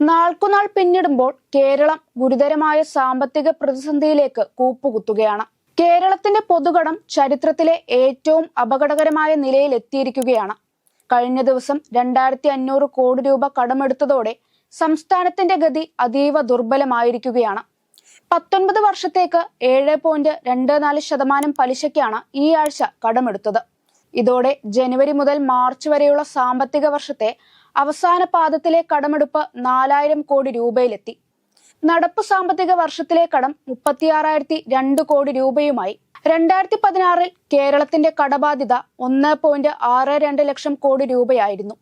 നാൾക്കുനാൾ പിന്നിടുമ്പോൾ കേരളം ഗുരുതരമായ സാമ്പത്തിക പ്രതിസന്ധിയിലേക്ക് കൂപ്പുകുത്തുകയാണ്. കേരളത്തിന്റെ പൊതുകടം ചരിത്രത്തിലെ ഏറ്റവും അപകടകരമായ നിലയിൽ എത്തിയിരിക്കുകയാണ്. കഴിഞ്ഞ ദിവസം രണ്ടായിരത്തി അഞ്ഞൂറ് കോടി രൂപ കടമെടുത്തതോടെ സംസ്ഥാനത്തിന്റെ ഗതി അതീവ ദുർബലമായിരിക്കുകയാണ്. പത്തൊൻപത് വർഷത്തേക്ക് ഏഴ് പോയിന്റ് രണ്ട് നാല് ശതമാനം പലിശയ്ക്കാണ് ഈ ആഴ്ച കടമെടുത്തത്. ഇതോടെ ജനുവരി മുതൽ മാർച്ച് വരെയുള്ള സാമ്പത്തിക വർഷത്തെ അവസാന പാദത്തിലെ കടമെടുപ്പ് നാലായിരം കോടി രൂപയിലെത്തി. നടപ്പ് സാമ്പത്തിക വർഷത്തിലെ കടം മുപ്പത്തിയാറായിരത്തി രണ്ട് കോടി രൂപയുമായി. രണ്ടായിരത്തി പതിനാറിൽ കേരളത്തിന്റെ കടബാധ്യത ഒന്ന് പോയിന്റ് ആറ് രണ്ട് ലക്ഷം കോടി രൂപയായിരുന്നു.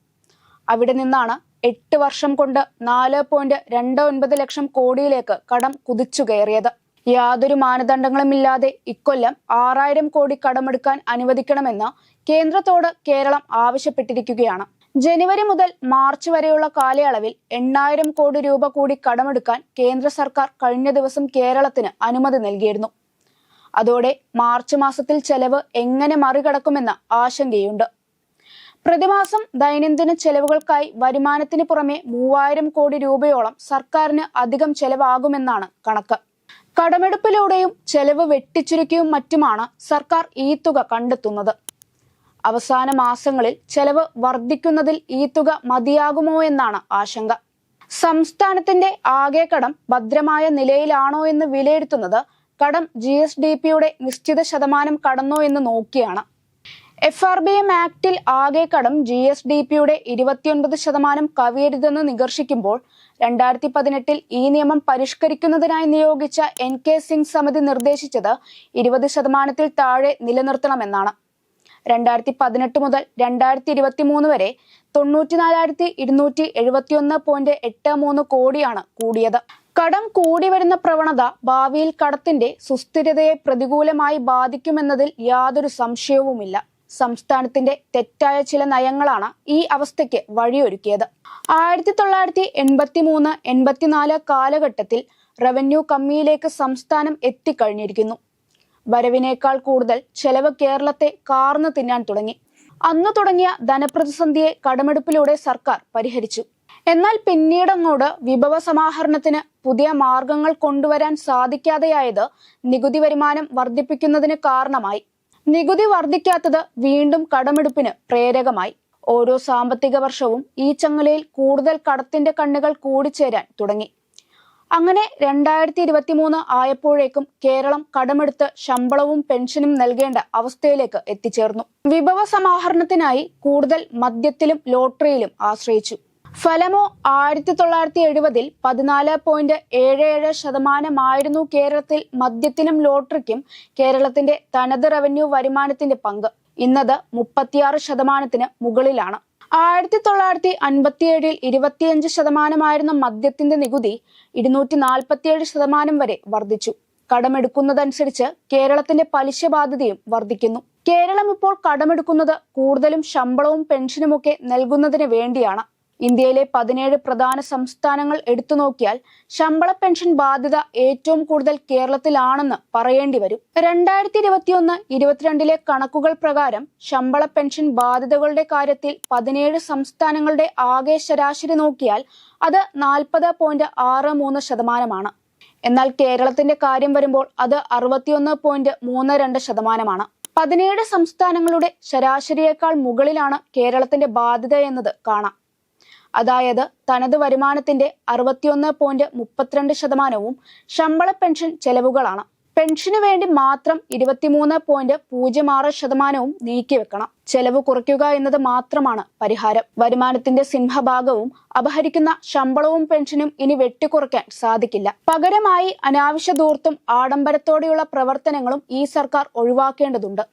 അവിടെ നിന്നാണ് എട്ട് വർഷം കൊണ്ട് നാല് പോയിന്റ് രണ്ട് ഒൻപത് ലക്ഷം കോടിയിലേക്ക് കടം കുതിച്ചു കയറിയത്. യാതൊരു മാനദണ്ഡങ്ങളുമില്ലാതെ ഇക്കൊല്ലം ആറായിരം കോടി കടമെടുക്കാൻ അനുവദിക്കണമെന്ന് കേന്ദ്രത്തോട് കേരളം ആവശ്യപ്പെട്ടിരിക്കുകയാണ്. ജനുവരി മുതൽ മാർച്ച് വരെയുള്ള കാലയളവിൽ എണ്ണായിരം കോടി രൂപ കൂടി കടമെടുക്കാൻ കേന്ദ്ര സർക്കാർ കഴിഞ്ഞ ദിവസം കേരളത്തിന് അനുമതി നൽകിയിരുന്നു. അതോടെ മാർച്ച് മാസത്തിൽ ചെലവ് എങ്ങനെ മറികടക്കുമെന്ന ആശങ്കയുണ്ട്. പ്രതിമാസം ദൈനംദിന ചെലവുകൾക്കായി വരുമാനത്തിന് പുറമെ മൂവായിരം കോടി രൂപയോളം സർക്കാരിന് അധികം ചെലവാകുമെന്നാണ് കണക്ക്. കടമെടുപ്പിലൂടെയും ചെലവ് വെട്ടിച്ചുരുക്കിയും മറ്റുമാണ് സർക്കാർ ഈ തുക കണ്ടെത്തുന്നത്. അവസാന മാസങ്ങളിൽ ചെലവ് വർദ്ധിക്കുന്നതിൽ ഈ തുക മതിയാകുമോ എന്നാണ് ആശങ്ക. സംസ്ഥാനത്തിന്റെ ആകെ കടം ഭദ്രമായ നിലയിലാണോ എന്ന് വിലയിരുത്തുന്നത് കടം ജി എസ് ഡി പിയുടെ നിശ്ചിത ശതമാനം കടന്നോ എന്ന് നോക്കിയാണ്. എഫ് ആർ ബി എം ആക്ടിൽ ആകെ കടം ജി എസ് ഡി പിയുടെ ഇരുപത്തിയൊൻപത് ശതമാനം കവിയരുതെന്ന് നികർഷിക്കുമ്പോൾ രണ്ടായിരത്തി പതിനെട്ടിൽ ഈ നിയമം പരിഷ്കരിക്കുന്നതിനായി നിയോഗിച്ച എൻ കെ സിംഗ് സമിതി നിർദ്ദേശിച്ചത് ഇരുപത് ശതമാനത്തിൽ താഴെ നിലനിർത്തണമെന്നാണ്. രണ്ടായിരത്തി പതിനെട്ട് മുതൽ രണ്ടായിരത്തി ഇരുപത്തി മൂന്ന് വരെ തൊണ്ണൂറ്റിനാലായിരത്തി ഇരുന്നൂറ്റി എഴുപത്തിയൊന്ന് പോയിന്റ് എട്ട് മൂന്ന് കോടിയാണ് കൂടിയത്. കടം കൂടി വരുന്ന പ്രവണത ഭാവിയിൽ കടത്തിന്റെ സുസ്ഥിരതയെ പ്രതികൂലമായി ബാധിക്കുമെന്നതിൽ യാതൊരു സംശയവുമില്ല. സംസ്ഥാനത്തിന്റെ തെറ്റായ ചില നയങ്ങളാണ് ഈ അവസ്ഥയ്ക്ക് വഴിയൊരുക്കിയത്. ആയിരത്തി തൊള്ളായിരത്തി എൺപത്തി മൂന്ന് എൺപത്തിനാല് കാലഘട്ടത്തിൽ റവന്യൂ കമ്മിയിലേക്ക് സംസ്ഥാനം എത്തിക്കഴിഞ്ഞിരിക്കുന്നു. വരവിനേക്കാൾ കൂടുതൽ ചെലവ് കേരളത്തെ കാർന്നു തിന്നാൻ തുടങ്ങി. അന്നു തുടങ്ങിയ ധനപ്രതിസന്ധിയെ കടമെടുപ്പിലൂടെ സർക്കാർ പരിഹരിച്ചു. എന്നാൽ പിന്നീടങ്ങോട് വിഭവ സമാഹരണത്തിന് പുതിയ മാർഗങ്ങൾ കൊണ്ടുവരാൻ സാധിക്കാതെയായത് നികുതി വരുമാനം വർദ്ധിപ്പിക്കുന്നതിന് കാരണമായി. നികുതി വർദ്ധിക്കാത്തത് വീണ്ടും കടമെടുപ്പിന് പ്രേരകമായി. ഓരോ സാമ്പത്തിക വർഷവും ഈ ചങ്ങലയിൽ കൂടുതൽ കടത്തിന്റെ കണ്ണുകൾ കൂടിച്ചേരാൻ തുടങ്ങി. അങ്ങനെ രണ്ടായിരത്തി ഇരുപത്തി മൂന്ന് ആയപ്പോഴേക്കും കേരളം കടമെടുത്ത് ശമ്പളവും പെൻഷനും നൽകേണ്ട അവസ്ഥയിലേക്ക് എത്തിച്ചേർന്നു. വിഭവ സമാഹരണത്തിനായി കൂടുതൽ മദ്യത്തിലും ലോട്ടറിയിലും ആശ്രയിച്ചു. ഫലമോ ആയിരത്തി തൊള്ളായിരത്തി എഴുപതിൽ പതിനാല് പോയിന്റ് ഏഴ് ഏഴ് ശതമാനമായിരുന്നു കേരളത്തിൽ മദ്യത്തിനും ലോട്ടറിക്കും കേരളത്തിന്റെ തനത് റവന്യൂ വരുമാനത്തിന്റെ പങ്ക്. ഇന്നത് മുപ്പത്തിയാറ് ശതമാനത്തിന് മുകളിലാണ്. ആയിരത്തി തൊള്ളായിരത്തി അൻപത്തിയേഴിൽ ഇരുപത്തിയഞ്ച് ശതമാനമായിരുന്ന മദ്യത്തിന്റെ നികുതി ഇരുന്നൂറ്റി നാൽപ്പത്തിയേഴ് ശതമാനം വരെ വർദ്ധിച്ചു. കടമെടുക്കുന്നതനുസരിച്ച് കേരളത്തിന്റെ പലിശ ബാധ്യതയും വർദ്ധിക്കുന്നു. കേരളം ഇപ്പോൾ കടമെടുക്കുന്നത് കൂടുതലും ശമ്പളവും പെൻഷനുമൊക്കെ നൽകുന്നതിന് വേണ്ടിയാണ്. ഇന്ത്യയിലെ പതിനേഴ് പ്രധാന സംസ്ഥാനങ്ങൾ എടുത്തു നോക്കിയാൽ ശമ്പള പെൻഷൻ ബാധ്യത ഏറ്റവും കൂടുതൽ കേരളത്തിലാണെന്ന് പറയേണ്ടി വരും. രണ്ടായിരത്തി ഇരുപത്തിയൊന്ന് ഇരുപത്തിരണ്ടിലെ കണക്കുകൾ പ്രകാരം ശമ്പള പെൻഷൻ ബാധ്യതകളുടെ കാര്യത്തിൽ പതിനേഴ് സംസ്ഥാനങ്ങളുടെ ആകെ ശരാശരി നോക്കിയാൽ അത് നാൽപ്പത് പോയിന്റ് ആറ് മൂന്ന് ശതമാനമാണ്. എന്നാൽ കേരളത്തിന്റെ കാര്യം വരുമ്പോൾ അത് അറുപത്തിയൊന്ന് പോയിന്റ് മൂന്ന് രണ്ട് ശതമാനമാണ്. പതിനേഴ് സംസ്ഥാനങ്ങളുടെ ശരാശരിയേക്കാൾ മുകളിലാണ് കേരളത്തിന്റെ ബാധ്യത എന്നത് കാണാം. അതായത് തനത് വരുമാനത്തിന്റെ അറുപത്തിയൊന്ന് പോയിന്റ് മുപ്പത്തിരണ്ട് ശതമാനവും ശമ്പള പെൻഷൻ ചെലവുകളാണ്. പെൻഷന് വേണ്ടി മാത്രം ഇരുപത്തിമൂന്ന് പോയിന്റ് പൂജ്യം ആറ് ശതമാനവും നീക്കിവെക്കണം ചെലവ് കുറയ്ക്കുക എന്നത് മാത്രമാണ് പരിഹാരം. വരുമാനത്തിന്റെ സിംഹഭാഗവും അപഹരിക്കുന്ന ശമ്പളവും പെൻഷനും ഇനി വെട്ടിക്കുറയ്ക്കാൻ സാധിക്കില്ല. പകരമായി അനാവശ്യ ദൂർത്തും ആഡംബരത്തോടെയുള്ള പ്രവർത്തനങ്ങളും ഈ സർക്കാർ ഒഴിവാക്കേണ്ടതുണ്ട്.